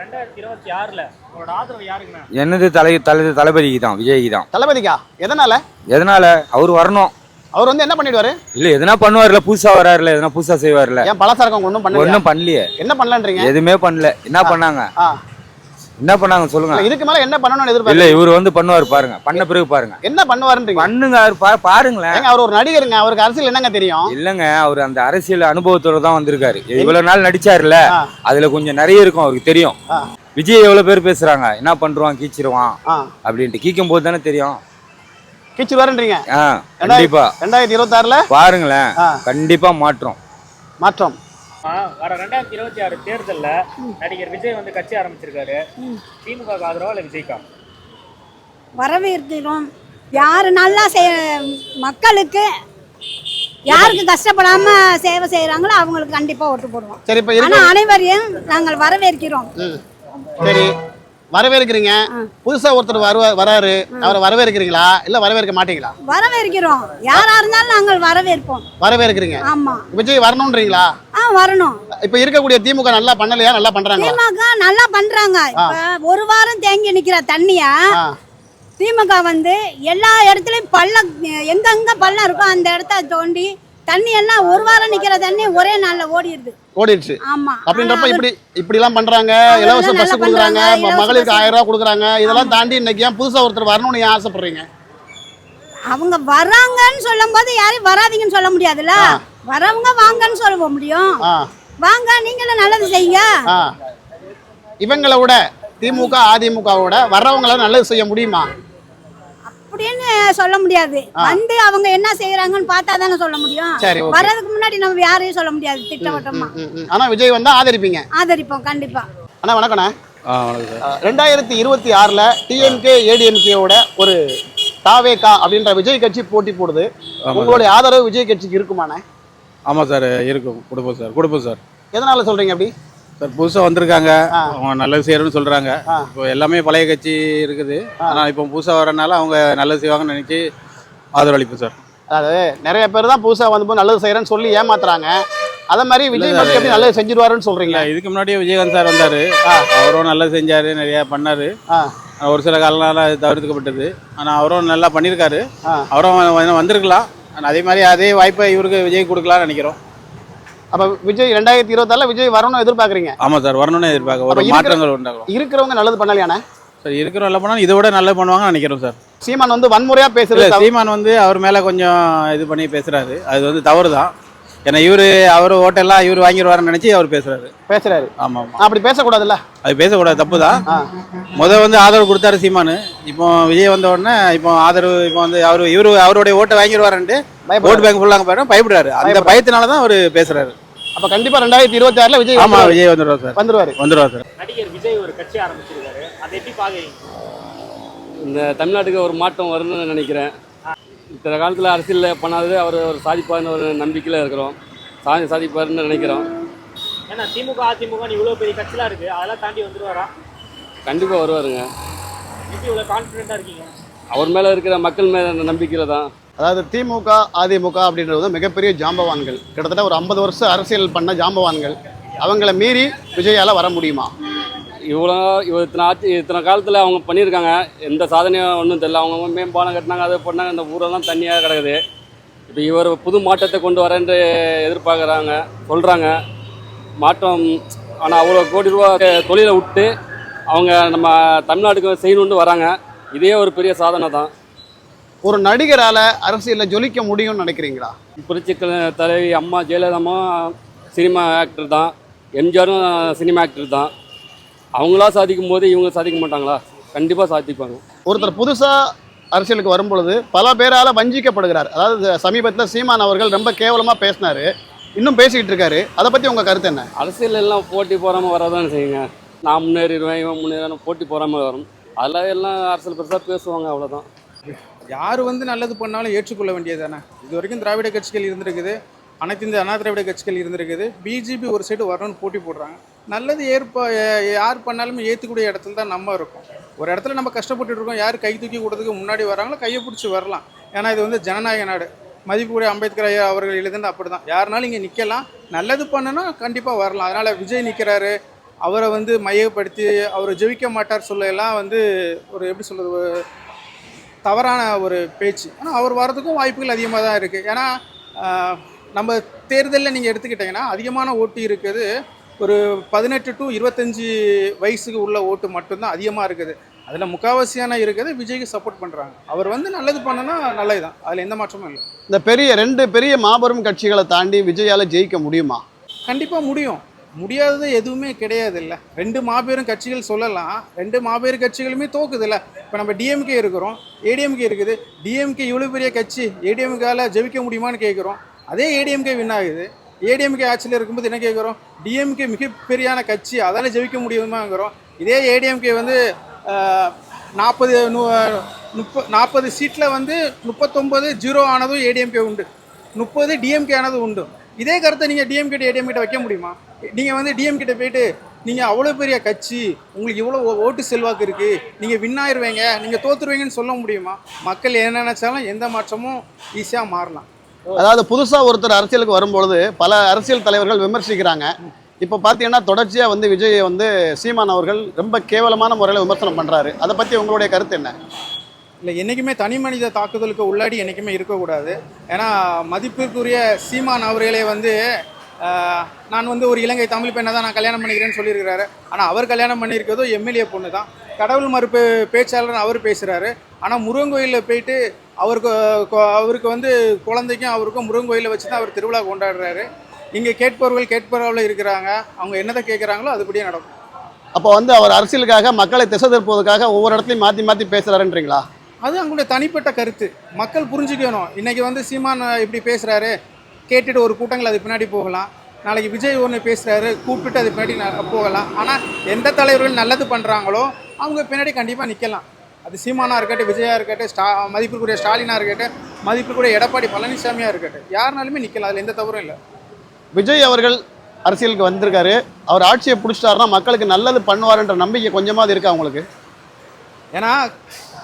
ரெண்டாயிரத்தி இருபத்தி ஆறுல உங்களோட ஆதரவு யாருக்குண்ணா என்னது தலை தலை தளபதிக்கு தான் விஜய்க்கு தான் தளபதிக்கா? எதனால? எதனால? அவர் வரணும். அவர் வந்து என்ன பண்ணிடுவாரு? இல்ல எதனா பண்ணுவார்ல புதுசா வராருல எதனா புதுசா செய்வார்ல. ஏன் பழசாரக்கம் ஒன்றும் பண்ணல ஒன்றும் பண்ணலையே. என்ன பண்ணலான்றீங்க? எதுவுமே பண்ணல. என்ன பண்ணாங்க? என்ன பண்ணாங்க சொல்லுங்க. இல்ல, இதுக்கு மேல என்ன பண்ணணும்னு இல்ல எதிர்பார்க்க இவர் வந்து பண்ணுவார் பாருங்க. பண்ண பிறகு பாருங்க. என்ன பண்ணுவாருன்றீங்க? பண்ணுங்க அவர் பா- பாருங்களேன். அவர் ஒரு நடிகருங்க. அவருக்கு அரசியல் என்னங்க தெரியும்? இல்லங்க அவர் அந்த அரசியல் அனுபவத்தோட தான் வந்திருக்காரு. இவ்வளவு நாள் நடிச்சாருல. அதுல கொஞ்சம் நிறைய இருக்கும் அவருக்கு தெரியும். விஜய் எவ்வளவு பேர் பேசுறாங்க? என்ன பண்றான்? கீச்சிருவான். அப்படின்ட்டு கீக்கும் போது தானே தெரியும். கிச்சுவாருன்றீங்க ஆ கண்டிப்பா. ரெண்டாயிரத்தி இருபத்தாறுல? பாருங்களேன். ஆ. கண்டிப்பா மாற்றம். மாற்றம். வர ரெண்டாயிரத்தி இருபத்தி ஆறு தேர்தல்ல நடிகர் விஜய் வந்து கட்சி ஆரம்பிச்சிருக்காரு. திமுக ஆதரவா இல்ல விஜய்க்கா? வரவேற்கிறோம். யார் நல்லா செய் மக்களுக்கு யாருக்கு கஷ்டப்படாம சேவை செய்கிறாங்களோ அவங்களுக்கு கண்டிப்பாக ஓட்டு போடுவோம். சரி இப்ப இருக்கு ஆனால் அனைவரையும் நாங்கள் வரவேற்கிறோம். சரி. வரவேற்கிறீங்க. புதுசா ஒருத்தர் வருவா வராரு. அவரை வரவேற்கிறீங்களா? இல்ல வரவேற்க மாட்டீங்களா? வரவேற்கிறோம். யாரா இருந்தாலும் நாங்கள் வரவேற்போம். வரவேற்கிறீங்க. ஆமா. விஜய் வரணும்ன்றீங்களா ஆ வரணும். இப்ப இருக்கக்கூடிய திமுக நல்லா பண்ணலையா? நல்லா பண்றாங்களா? திமுக நல்லா பண்றாங்க. ஒரு வாரம் தேங்கி நிக்கிற தண்ணிய. திமுக வந்து எல்லா இடத்துலயும் பள்ளம் எங்கெங்க பள்ளம் இருக்கோ அந்த இடத்த தோண்டி தண்ணி எல்லாம் ஒரு வாரம் நிக்கிற தண்ணி ஒரே நாள்ல ஓடிடுது. ஓடிடுச்சு. ஆமா. அப்படின்றப்ப இப்படி இப்படி எல்லாம் பண்றாங்க. இலவச பஸ் கொடுக்குறாங்க. மகளிருக்கு bus. ஆயிரம் ரூபாய் கொடுக்குறாங்க. இதெல்லாம் தாண்டி இன்னைக்கு ஏன் புதுசா ஒருத்தர் வரணும்னு ஏன் ஆசைப்படுறீங்க? அவங்க வராங்கன்னு சொல்லும் போது யாரையும் வராதீங்கன்னு சொல்ல முடியாதுல்ல? வரவங்க வாங்கன்னு சொல்ல முடியும். வாங்க நீங்களும் நல்லது செய்யுங்க. விட திமுக அதிமுகவோட வர்றவங்களால நல்லது செய்ய முடியுமா? சொல்ல முடியாது. வந்து அவங்க என்ன செய்யறாங்கன்னு பார்த்தா தானே சொல்ல முடியும். வர்றதுக்கு முன்னாடி நம்ம யாரையும் சொல்ல முடியாது திட்டவட்டமா. ஆனா விஜய் வந்தா ஆதரிப்பீங்க. ஆதரிப்போம் கண்டிப்பா. அண்ணா வணக்கண்ணே ஆ வணக்கம் சார். ரெண்டாயிரத்தி இருபத்தி ஆறுல டிஎம்கே ஏடிஎம்கேவோட ஒரு தாவேகா அப்படின்ற விஜய் கட்சி போட்டி போடுது. உங்களுடைய ஆதரவு விஜய் கட்சிக்கு இருக்குமாண்ணே? ஆமாம் சார் இருக்கும். கொடுப்போம் சார் கொடுப்போம் சார். எதனால சொல்றீங்க அப்படி? சார் புதுசாக வந்திருக்காங்க. அவங்க நல்லது செய்யணும்னு சொல்கிறாங்க. இப்போ எல்லாமே பழைய கட்சி இருக்குது. ஆனால் இப்போ புதுசாக வரனால அவங்க நல்லது செய்வாங்கன்னு நினச்சி ஆதரவு அளிப்போம் சார். அதாவது நிறைய பேர் தான் புதுசா வந்து நல்லது செய்யறேன்னு சொல்லி ஏமாத்துறாங்க. அத மாதிரி விஜய் எப்படி நல்லது செஞ்சிருவாருன்னு சொல்றீங்க? இதுக்கு முன்னாடியே விஜயகாந்த் சார் வந்தார். அவரும் நல்லது செஞ்சார் நிறையா பண்ணார். ஒரு சில அது தவிர்த்துக்கப்பட்டது ஆனால் அவரும் நல்லா பண்ணியிருக்காரு. அவரும் வந்து- வந்திருக்கலாம். அதே மாதிரி அதே வாய்ப்பை இவருக்கு விஜய் கொடுக்கலாம்னு நினைக்கிறோம். அப்ப விஜய் ரெண்டாயிரத்தி இருபத்தாறுல விஜய் வரணும்னு எதிர்பார்க்கறீங்க. ஆமாம் சார் வரணும்னு எதிர்பார்க்க ஒரு மாற்றங்கள் உண்டாகும் இருக்கிறவங்க நல்லது பண்ணலையாண்ணே? சார் இருக்கிறோம் நல்லா பண்ணாலும் இதை விட நல்லா பண்ணுவாங்கன்னு நினைக்கிறோம் சார். சீமான் வந்து வன்முறையா இல்ல பேசுறது. சீமான் வந்து அவர் மேல கொஞ்சம் இது பண்ணி பேசுறாரு. அது வந்து தவறு தான் ஏன்னா இவரு அவர் ஓட்டெல்லாம் இவர் வாங்கிடுவாருன்னு நினைச்சு அவர் பேசுறாரு. பேசுறாரு. ஆமா ஆமா. அப்படி பேசக்கூடாதுல்ல? அது பேசக்கூடாது தப்பு தான் ஆ. முத வந்து ஆதரவு கொடுத்தாரு சீமானு. இப்போ விஜய் வந்த உடனே இப்போ ஆதரவு இப்போ வந்து அவரு இவரு அவருடைய ஓட்டை வாங்கிடுவாருன்ட்டு ஓட்டு பேங்க் ஃபுல்லாங்க பாருங்க பயப்படுறாரு அந்த பயத்தினால தான் அவர் பேசுறாரு. அப்ப கண்டிப்பா ரெண்டாயிரத்தி இருபத்தி ஆறுல விஜய் ஆமா வந்துருவாரு. விஜய் வந்துடுவார் சார். வந்துருவாரு. வந்துடுவார் சார். நடிகர் விஜய் ஒரு கட்சி ஆரம்பிச்சிருக்காரு. அதை எப்படி பாக்குறீங்க? இந்த தமிழ்நாட்டுக்கு ஒரு மாற்றம் வரும்னு நினைக்கிறேன். இத்தனை காலத்தில் அரசியலில் பண்ணாதது அவர் ஒரு சாதிப்பார்னு ஒரு நம்பிக்கையில் இருக்கிறோம். சாதி சாதிப்பார்னு நினைக்கிறோம். ஏன்னா திமுக அதிமுக இவ்வளவு பெரிய கட்சிலாம் இருக்கு. அதெல்லாம் தாண்டி வந்துருவாரா? கண்டிப்பாக வருவாருங்க. எப்படி இவ்வளவு கான்பிடண்டா இருக்கீங்க? அவர் மேலே இருக்கிற மக்கள் மேலே நம்பிக்கையில் தான். அதாவது திமுக அதிமுக அப்படின்றது வந்து மிகப்பெரிய ஜாம்பவான்கள். கிட்டத்தட்ட ஒரு ஐம்பது வருஷம் அரசியல் பண்ண ஜாம்பவான்கள். அவங்கள மீறி விஜயால வர முடியுமா? இவ்வளோ இத்தனை ஆட்சி இத்தனை காலத்தில் அவங்க பண்ணியிருக்காங்க. எந்த சாதனையும் ஒன்றும் தெரியல. அவங்க மேம்பாலம் கட்டினாங்க அதை பண்ணாங்க இந்த ஊரெல்லாம் தண்ணியாக கிடக்குது. இப்போ இவர் புது மாற்றத்தை கொண்டு வரேன்னு எதிர்பார்க்குறாங்க சொல்கிறாங்க மாற்றம் ஆனால் அவ்வளோ கோடி ரூபா தொழிலை விட்டு அவங்க நம்ம தமிழ்நாட்டுக்கு செய்யணுன்ட்டு வராங்க. இதே ஒரு பெரிய சாதனை தான். ஒரு நடிகரால அரசியல்ல ஜொலிக்க முடியும்னு நினைக்கிறீங்களா? புரட்சி தலைவி அம்மா ஜெயலலிதாவும் சினிமா ஆக்டர் தான். எம்ஜிஆரும் சினிமா ஆக்டர் தான். அவங்களா சாதிக்கும் போது இவங்க சாதிக்க மாட்டாங்களா? கண்டிப்பாக சாதிப்பாங்க. ஒருத்தர் புதுசா அரசியலுக்கு வரும்பொழுது பல பேரால வஞ்சிக்கப்படுகிறார். அதாவது சமீபத்துல சீமான் அவர்கள் ரொம்ப கேவலமா பேசினாரு. இன்னும் பேசிக்கிட்டு இருக்காரு. அதை பத்தி உங்க கருத்து என்ன? அரசியல் எல்லாம் போட்டி போகாமல் வரதானே செய்யுங்க. நான் முன்னேறிடுவேன் இவன் முன்னேறான போட்டி போகாமல் வரும். அதில் எல்லாம் அரசியல் பெருசாக பேசுவாங்க அவ்வளோதான் யார் வந்து நல்லது பண்ணாலும் ஏற்றுக்கொள்ள வேண்டியது தானே இது வரைக்கும் திராவிட கட்சிகள் இருந்திருக்குது. அனைத்து இந்த அண்ணா திராவிட கட்சிகள் இருந்திருக்குது. பிஜேபி ஒரு சைடு வரணும்னு போட்டி போடுறாங்க. நல்லது ஏற்ப யார் பண்ணாலுமே ஏற்றுக்கூடிய இடத்துல தான் நம்ம இருக்கும். ஒரு இடத்துல நம்ம கஷ்டப்பட்டு இருக்கோம். யார் கை தூக்கி கொடுத்ததுக்கு முன்னாடி வராங்களோ கையை பிடிச்சி வரலாம். ஏன்னா இது வந்து ஜனநாயக நாடு. மதிப்புக்குரிய அம்பேத்கர் ஐயா அவர்கள் எழுதுனது அப்படி தான் யாருனாலும் இங்கே நிற்கலாம் நல்லது பண்ணனா கண்டிப்பாக வரலாம். அதனால் விஜய் நிற்கிறாரு அவரை வந்து மையப்படுத்தி அவரை ஜெயிக்க மாட்டார் சொல்ல எல்லாம் வந்து ஒரு எப்படி சொல்கிறது தவறான ஒரு பேச்சு. ஆனால் அவர் வர்றதுக்கும் வாய்ப்புகள் அதிகமாக தான் இருக்குது ஏன்னா நம்ம தேர்தலில் நீங்கள் எடுத்துக்கிட்டிங்கன்னா அதிகமான ஓட்டு இருக்குது. ஒரு பதினெட்டு டு இருபத்தஞ்சி வயசுக்கு உள்ள ஓட்டு மட்டும்தான் அதிகமாக இருக்குது. அதில் முக்காவாசியான இருக்குது விஜய்க்கு சப்போர்ட் பண்ணுறாங்க அவர் வந்து நல்லது பண்ணனா நல்லது தான் அதில் எந்த மாற்றமும் இல்லை. இந்த பெரிய ரெண்டு பெரிய மாபெரும் கட்சிகளை தாண்டி விஜயால ஜெயிக்க முடியுமா? கண்டிப்பாக முடியும். முடியாதது எதுவுமே கிடையாது இல்லை ரெண்டு மாபெரும் கட்சிகள் சொல்லலாம் ரெண்டு மாபெரும் கட்சிகளுமே தோக்குது இல்லை இப்போ நம்ம டிஎம்கே இருக்கிறோம் ஏடிஎம்கே இருக்குது டிஎம்கே இவ்வளோ பெரிய கட்சி ஏடிஎம்கால ஜெயிக்க முடியுமான்னு கேட்குறோம் அதே ஏடிஎம்கே வின் ஆகுது ஏடிஎம்கே ஆட்சியில் இருக்கும்போது என்ன கேட்குறோம் டிஎம்கே மிகப்பெரியான கட்சி அதால் ஜெயிக்க முடியுமாங்கிறோம் இதே ஏடிஎம்கே வந்து நாற்பது முப்ப நாற்பது சீட்டில் வந்து முப்பத்தொம்பது ஜீரோ ஆனதும் ஏடிஎம்கே உண்டு முப்பது டிஎம்கே ஆனதும் உண்டு இதே கருத்தை நீங்கள் டிஎம்கிட்ட ஏடிஎம் கிட்ட வைக்க முடியுமா? நீங்கள் வந்து டிஎம் கிட்ட போயிட்டு நீங்கள் அவ்வளோ பெரிய கட்சி உங்களுக்கு இவ்வளோ ஓ- ஓட்டு செல்வாக்கு இருக்குது நீங்கள் வின் ஆயிடுவீங்க நீங்கள் தோற்றுருவீங்கன்னு சொல்ல முடியுமா? மக்கள் என்ன நினச்சாலும் எந்த மாற்றமும் ஈஸியாக மாறலாம். அதாவது புதுசாக ஒருத்தர் அரசியலுக்கு வரும்பொழுது பல அரசியல் தலைவர்கள் விமர்சிக்கிறாங்க. இப்போ பார்த்தீங்கன்னா தொடர்ச்சியாக வந்து விஜய் வந்து சீமான் அவர்கள் ரொம்ப கேவலமான முறையில் விமர்சனம் பண்ணுறாரு அதை பற்றி உங்களுடைய கருத்து என்ன? இல்லை என்றைக்குமே தனி மனித தாக்குதலுக்கு உள்ளாடி என்றைக்குமே இருக்கக்கூடாது. ஏன்னா மதிப்பிற்குரிய சீமான் அவர்களே வந்து நான் வந்து ஒரு இலங்கை தமிழ் பெண்ணை தான் நான் கல்யாணம் பண்ணிக்கிறேன்னு சொல்லியிருக்கிறாரு. ஆனால் அவர் கல்யாணம் பண்ணியிருக்கிறதோ எம்எல்ஏ பொண்ணு தான். கடவுள் மறுப்பு பேச்சாளர் அவர் பேசுகிறாரு ஆனால் முருகன் கோயிலில் போயிட்டு அவருக்கு அவருக்கு வந்து குழந்தைக்கும் அவருக்கும் முருகன் கோயிலில் வச்சு தான் அவர் திருவிழா கொண்டாடுறாரு. இங்கே கேட்பவர்கள் கேட்பவர்கள் இருக்கிறாங்க. அவங்க என்னதை கேட்குறாங்களோ அதுபடியே நடக்கும். அப்போ வந்து அவர் அரசியலுக்காக மக்களை திசை திருப்புவதற்காக ஒவ்வொரு இடத்துலையும் மாற்றி மாற்றி பேசுகிறாருன்றீங்களா அது அவங்களுடைய தனிப்பட்ட கருத்து. மக்கள் புரிஞ்சுக்கணும். இன்னைக்கு வந்து சீமான் இப்படி பேசுறாரு. கேட்டுட்டு ஒரு கூட்டங்கள் அது பின்னாடி போகலாம். நாளைக்கு விஜய் ஒன்று பேசுறாரு. கூப்பிட்டு அது பின்னாடி போகலாம். ஆனால் எந்த தலைவர்கள் நல்லது பண்ணுறாங்களோ அவங்க பின்னாடி கண்டிப்பாக நிற்கலாம் அது சீமானா இருக்கட்டும் விஜயா இருக்கட்டும் ஸ்டா மதிப்பிற்குரிய ஸ்டாலினா இருக்கட்டும் மதிப்பிற்குரிய எடப்பாடி பழனிசாமியாக இருக்கட்டும். யாருனாலுமே நிற்கலாம் அதில் எந்த தவறும் இல்லை. விஜய் அவர்கள் அரசியலுக்கு வந்திருக்காரு. அவர் ஆட்சியை பிடிச்சிட்டாருன்னா மக்களுக்கு நல்லது பண்ணுவாருன்ற நம்பிக்கை கொஞ்சமாவது இருக்கா உங்களுக்கு? ஏன்னா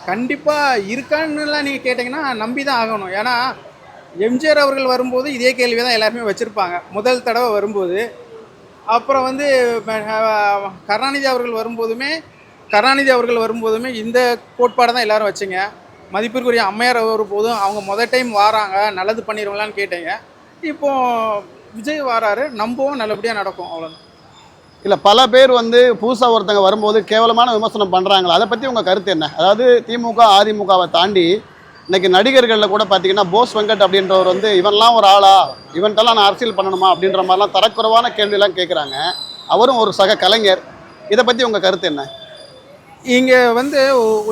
கண்டிப்பாக இருக்கான்னுலாம் நீங்கள் கேட்டிங்கன்னா நம்பி தான் ஆகணும். ஏன்னா எம்ஜிஆர் அவர்கள் வரும்போது இதே கேள்வி தான் எல்லாருமே வச்சுருப்பாங்க. முதல் தடவை வரும்போது. அப்புறம் வந்து கருணாநிதி அவர்கள் வரும்போதுமே கருணாநிதி அவர்கள் வரும்போதுமே இந்த கோட்பாடை தான் எல்லோரும் வச்சுங்க. மதிப்பிற்குரிய அம்மையார் வரும்போதும் அவங்க முதல் டைம் வாராங்க நல்லது பண்ணிடுவாங்களான்னு கேட்டீங்க. இப்போது விஜய் வாராரு நம்பவும் நல்லபடியாக நடக்கும் அவ்வளோதான் இல்லை பல பேர் வந்து புதுசாக ஒருத்தங்க வரும்போது கேவலமான விமர்சனம் பண்ணுறாங்களா அதை பற்றி உங்கள் கருத்து என்ன? அதாவது திமுக அதிமுகவை தாண்டி இன்றைக்கி நடிகர்களில் கூட பார்த்தீங்கன்னா போஸ் வெங்கட் அப்படின்றவர் வந்து இவன்லாம் ஒரு ஆளா? இவன்ட்டெல்லாம் நான் அரசியல் பண்ணணுமா? அப்படின்ற மாதிரிலாம் தரக்குறைவான கேள்வியெல்லாம் கேட்குறாங்க அவரும் ஒரு சக கலைஞர். இதை பற்றி உங்கள் கருத்து என்ன? இங்கே வந்து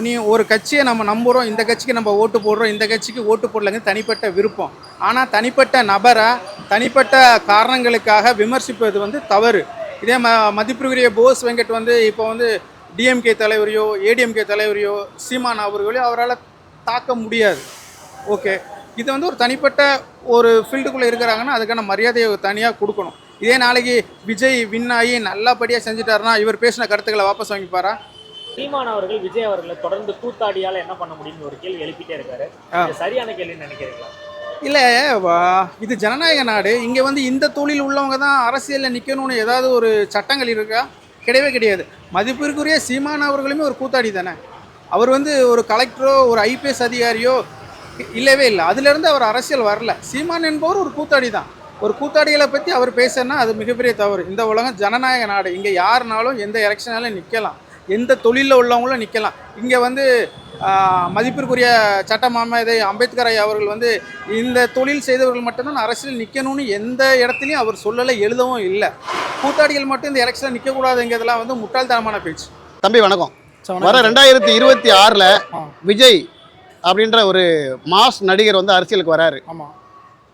நீ ஒரு கட்சியை நம்ம நம்புகிறோம் இந்த கட்சிக்கு நம்ம ஓட்டு போடுறோம் இந்த கட்சிக்கு ஓட்டு போடலங்க தனிப்பட்ட விருப்பம். ஆனால் தனிப்பட்ட நபரை தனிப்பட்ட காரணங்களுக்காக விமர்சிப்பது வந்து தவறு. இதே ம மதிப்பிற்குரிய போஸ் வெங்கட் வந்து இப்போ வந்து டிஎம்கே தலைவரையோ ஏடிஎம்கே தலைவரையோ சீமான் அவர்களையோ அவரால் தாக்க முடியாது. ஓகே இது வந்து ஒரு தனிப்பட்ட ஒரு ஃபீல்டுக்குள்ளே இருக்கிறாங்கன்னா அதுக்கான மரியாதையை தனியாக கொடுக்கணும். இதே நாளைக்கு விஜய் வின் ஆகி நல்லபடியாக செஞ்சுட்டாருன்னா இவர் பேசின கருத்துக்களை வாபஸ் வாங்கிப்பாரா? சீமான் அவர்கள் விஜய் அவர்களை தொடர்ந்து கூத்தாடியால என்ன பண்ண முடியும்னு ஒரு கேள்வி எழுப்பிட்டே இருக்காரு. சரியான கேள்வின்னு நினைக்கிறீங்களா? இல்லை இது ஜனநாயக நாடு. இங்கே வந்து இந்த தொழில் உள்ளவங்க தான் அரசியலில் நிற்கணும்னு ஏதாவது ஒரு சட்டங்கள் இருக்கா? கிடையவே கிடையாது. மதிப்பிற்குரிய சீமான் அவர்களுமே ஒரு கூத்தாடி தானே. அவர் வந்து ஒரு கலெக்டரோ ஒரு ஐபிஎஸ் அதிகாரியோ இ- இல்லவே இல்லை. அதுலேருந்து அவர் அரசியல் வரல. சீமான் என்பவர் ஒரு கூத்தாடி தான். ஒரு கூத்தாடிகளை பற்றி அவர் பேசுனா அது மிகப்பெரிய தவறு. இந்த உலகம் ஜனநாயக நாடு. இங்கே யாருனாலும் எந்த எலெக்ஷனாலும் நிற்கலாம் எந்த தொழிலில் உள்ளவங்களும் நிற்கலாம் இங்கே வந்து மதிப்பிற்குரிய சட்ட மாமேதை அம்பேத்கர் ஐயா அவர்கள் வந்து இந்த தொழில் செய்தவர்கள் மட்டும்தான் அரசியல் நிற்கணும்னு எந்த இடத்துலையும் அவர் சொல்லலை எழுதவும் இல்லை. கூத்தாடிகள் மட்டும் இந்த எலெக்ஷனில் நிற்கக்கூடாதுங்கிறதுலாம் வந்து முட்டாள்தனமான பேச்சு. தம்பி வணக்கம். வர ரெண்டாயிரத்தி இருபத்தி ஆறில் விஜய் அப்படின்ற ஒரு மாஸ் நடிகர் வந்து அரசியலுக்கு வராரு. ஆமாம்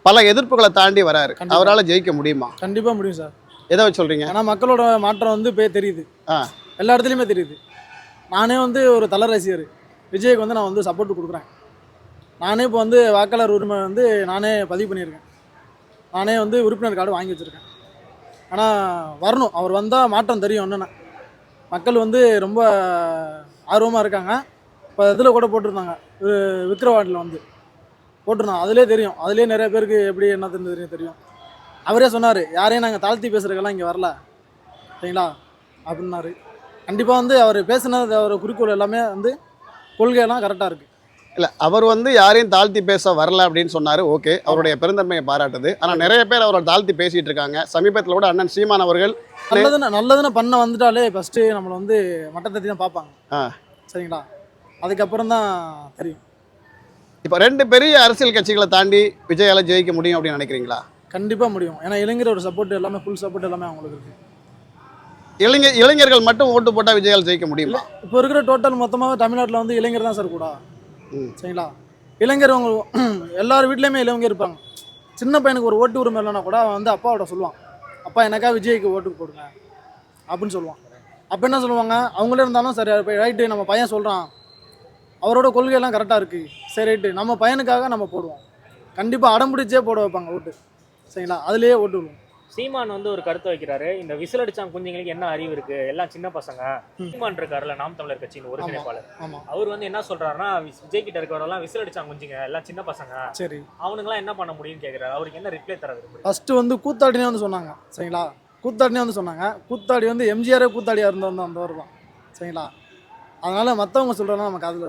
பல எதிர்ப்புகளை தாண்டி வராரு. அவரால் ஜெயிக்க முடியுமா? கண்டிப்பாக முடியும் சார். எதை சொல்கிறீங்க ஏன்னா மக்களோட மாற்றம் வந்து இப்போ தெரியுது. ஆ. எல்லா இடத்துலையுமே தெரியுது. நானே வந்து ஒரு தல ரசிகர் விஜய்க்கு வந்து நான் வந்து சப்போர்ட் கொடுக்குறேன். நானே இப்போ வந்து வாக்காளர் உரிமை வந்து நானே பதிவு பண்ணியிருக்கேன். நானே வந்து உறுப்பினர் கார்டு வாங்கி வச்சுருக்கேன். ஆனால் வரணும். அவர் வந்தால் மாற்றம் தெரியும் என்னென்ன. மக்கள் வந்து ரொம்ப ஆர்வமாக இருக்காங்க. இப்போ இதில் கூட போட்டிருந்தாங்க. விக்ரவாண்டில் வந்து போட்டிருந்தாங்க. அதிலே தெரியும். அதிலே நிறைய பேருக்கு எப்படி என்ன தெரியும் தெரியும். அவரே சொன்னார் யாரையும் நாங்கள் தாழ்த்தி பேசுகிறக்கெல்லாம் இங்கே வரல. சரிங்களா? அப்படின்னாரு. கண்டிப்பாக வந்து அவர் பேசினது அவர் குறிக்கோள் எல்லாமே வந்து கொள்கையெல்லாம் கரெக்டாக இருக்குது இல்ல அவர் வந்து யாரையும் தாழ்த்தி பேச வரல அப்படின்னு சொன்னாரு ஓகே. அவருடைய பெருந்தன்மையை பாராட்டுது. ஆனா நிறைய பேர் அவரை தாழ்த்தி பேசிட்டு இருக்காங்க. சமீபத்தில் கூட அண்ணன் சீமான் அவர்கள் நல்லதுன்னு நல்லதுன்னு பண்ண வந்துட்டாலே ஃபஸ்ட்டு நம்மளை வந்து மட்டத்தட்டி தான் பார்ப்பாங்க. ஆ. சரிங்களா? அதுக்கப்புறம் தான் தெரியும். இப்போ ரெண்டு பெரிய அரசியல் கட்சிகளை தாண்டி விஜயால ஜெயிக்க முடியும் அப்படின்னு நினைக்கிறீங்களா? கண்டிப்பாக முடியும். ஏன்னா இளைஞரோட சப்போர்ட் எல்லாமே ஃபுல் சப்போர்ட் எல்லாமே அவங்களுக்கு இருக்குது இளைஞர் இளைஞர்கள் மட்டும் ஓட்டு போட்டா விஜயால் ஜெயிக்க முடியுமா? இப்போ இருக்கிற டோட்டல் மொத்தமாக தமிழ்நாட்டில் வந்து இளைஞர் தான் சார் கூட. சரிங்களா? இளைஞர் அவங்க எல்லார் வீட்லேயுமே இளைஞர் இருப்பாங்க. சின்ன பையனுக்கு ஒரு ஓட்டு உரிமை இல்லைன்னா கூட அவன் வந்து அப்பாவோட சொல்லுவான். அப்பா எனக்கா விஜய்க்கு ஓட்டு போடுங்க. அப்படின்னு சொல்லுவான். அப்போ என்ன சொல்லுவாங்க? அவங்களே இருந்தாலும் சரி இப்போ ரைட்டு நம்ம பையன் சொல்கிறான் அவரோட கொள்கையெல்லாம் கரெக்டாக இருக்குது சரி ரைட்டு நம்ம பையனுக்காக நம்ம போடுவோம். கண்டிப்பாக அடம் பிடிச்சே போட வைப்பாங்க ஓட்டு. சரிங்களா? அதுலேயே ஓட்டு விடுவோம். சீமான் வந்து ஒரு கருத்து வைக்கிறாரு. இந்த விசில் அடிச்சாங்க குஞ்சுங்களுக்கு என்ன அறிவு இருக்கு? எல்லாம் சின்ன பசங்க. சீமான் இருக்காருல்ல நாம் தமிழர் கட்சியின் ஒருங்கிணைப்பாளர். ஆமாம் அவர் வந்து என்ன சொல்றாருன்னா வி- விஜய் கிட்ட இருக்கிறவரெல்லாம் விசில் அடிச்சாங்க குஞ்சுங்க எல்லாம் சின்ன பசங்க. சரி. அவனுங்களாம் என்ன பண்ண முடியும்னு கேக்குறாரு. அவருக்கு என்ன ரிப்ளை தர விரும்புறீங்க? ஃபஸ்ட்டு வந்து கூத்தாடினே வந்து சொன்னாங்க சரிங்களா? கூத்தாடினே வந்து சொன்னாங்க. கூத்தாடி வந்து எம்ஜிஆரே கூத்தாடியாக இருந்தவங்க அந்த ஒரு தான் சரிங்களா? அதனால் மற்றவங்க சொல்கிறதெல்லாம் நம்ம காதில்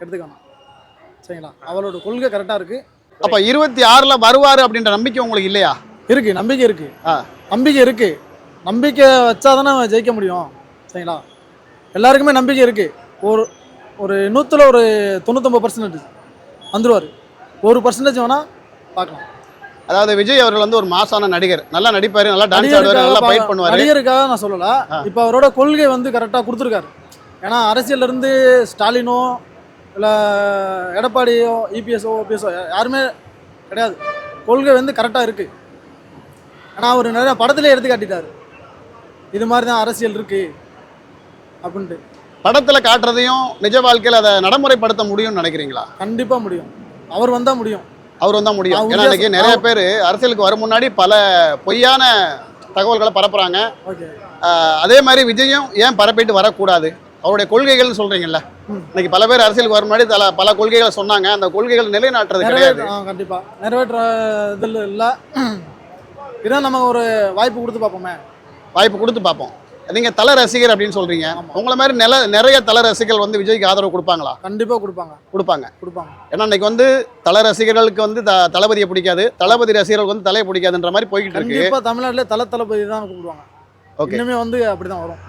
எடுத்துக்கணும் சரிங்களா? அவளோட கொள்கை கரெக்டாக இருக்குது அப்ப இருபத்தி ஆறுல வருவாரு அப்படின்ற நம்பிக்கை உங்களுக்கு இல்லையா? இருக்குது நம்பிக்கை இருக்குது ஆ. நம்பிக்கை இருக்குது நம்பிக்கை வச்சா தானே ஜெயிக்க முடியும். சரிங்களா? எல்லாருக்குமே நம்பிக்கை இருக்குது ஒரு ஒரு நூற்றில் ஒரு தொண்ணூத்தொம்பது பர்சன்டேஜ் வந்துடுவார் ஒரு பர்சன்டேஜ் வேணால் பார்க்கலாம். அதாவது விஜய் அவர்கள் வந்து ஒரு மாசான நடிகர். நல்லா நடிப்பாரு நல்லா டான்ஸ் ஆடுவாரு நல்லா ஃபைட் பண்ணுவாரு. நடிகருக்காக நான் சொல்லல. இப்போ அவரோட கொள்கை வந்து கரெக்டாக கொடுத்துருக்காரு. ஏன்னா அரசியல்ல இருந்து ஸ்டாலினோ இல்லை எடப்பாடியோ இபிஎஸ்ஓ ஓபிஎஸ்ஓ யாருமே கிடையாது. கொள்கை வந்து கரெக்டாக இருக்கு. ஏன்னா அவர் நிறைய படத்துல எடுத்து காட்டிட்டாரு. இது மாதிரி தான் அரசியல் இருக்கு அப்படின்ட்டு. படத்துல காட்டுறதையும் நிஜ வாழ்க்கையில அதை நடைமுறைப்படுத்த முடியும்னு நினைக்கிறீங்களா? கண்டிப்பாக முடியும். அவர் வந்தால் முடியும். அவர் வந்தா முடியும். ஏன்னா இன்னைக்கு நிறைய பேர் அரசியலுக்கு வரும் முன்னாடி பல பொய்யான தகவல்களை பரப்புறாங்க. அதே மாதிரி விஜயும் ஏன் பரப்பிட்டு வரக்கூடாது? அவருடைய கொள்கைகள்னு சொல்றீங்கல்ல. இன்னைக்கு பல பேர் அரசியலுக்கு வரும் முன்னாடி பல பல கொள்கைகளை சொன்னாங்க. அந்த கொள்கைகள் நிலைநாட்டுறது கிடையாது. கண்டிப்பாக நிறைவேற்ற இதில் இல்லை. இதான் நம்ம ஒரு வாய்ப்பு கொடுத்து பார்ப்போமே. வாய்ப்பு கொடுத்து பார்ப்போம். நீங்க தல ரசிகர் அப்படின்னு சொல்றீங்க. உங்களை மாதிரி நில நிறைய தல ரசிகர்கள் வந்து விஜய்க்கு ஆதரவு கொடுப்பாங்களா? கண்டிப்பாக கொடுப்பாங்க. கொடுப்பாங்க. கொடுப்பாங்க. ஏன்னா இன்னைக்கு வந்து தல ரசிகர்களுக்கு வந்து த தளபதியை பிடிக்காது. தளபதி ரசிகர்களுக்கு வந்து தலையை பிடிக்காதுன்ற மாதிரி போய்கிட்டு இருக்கு. கண்டிப்பா தமிழ்நாட்டுல தல தளபதி தான் கூப்பிடுவாங்க. Okay. இன்னுமே வந்து அப்படிதான் வரும்.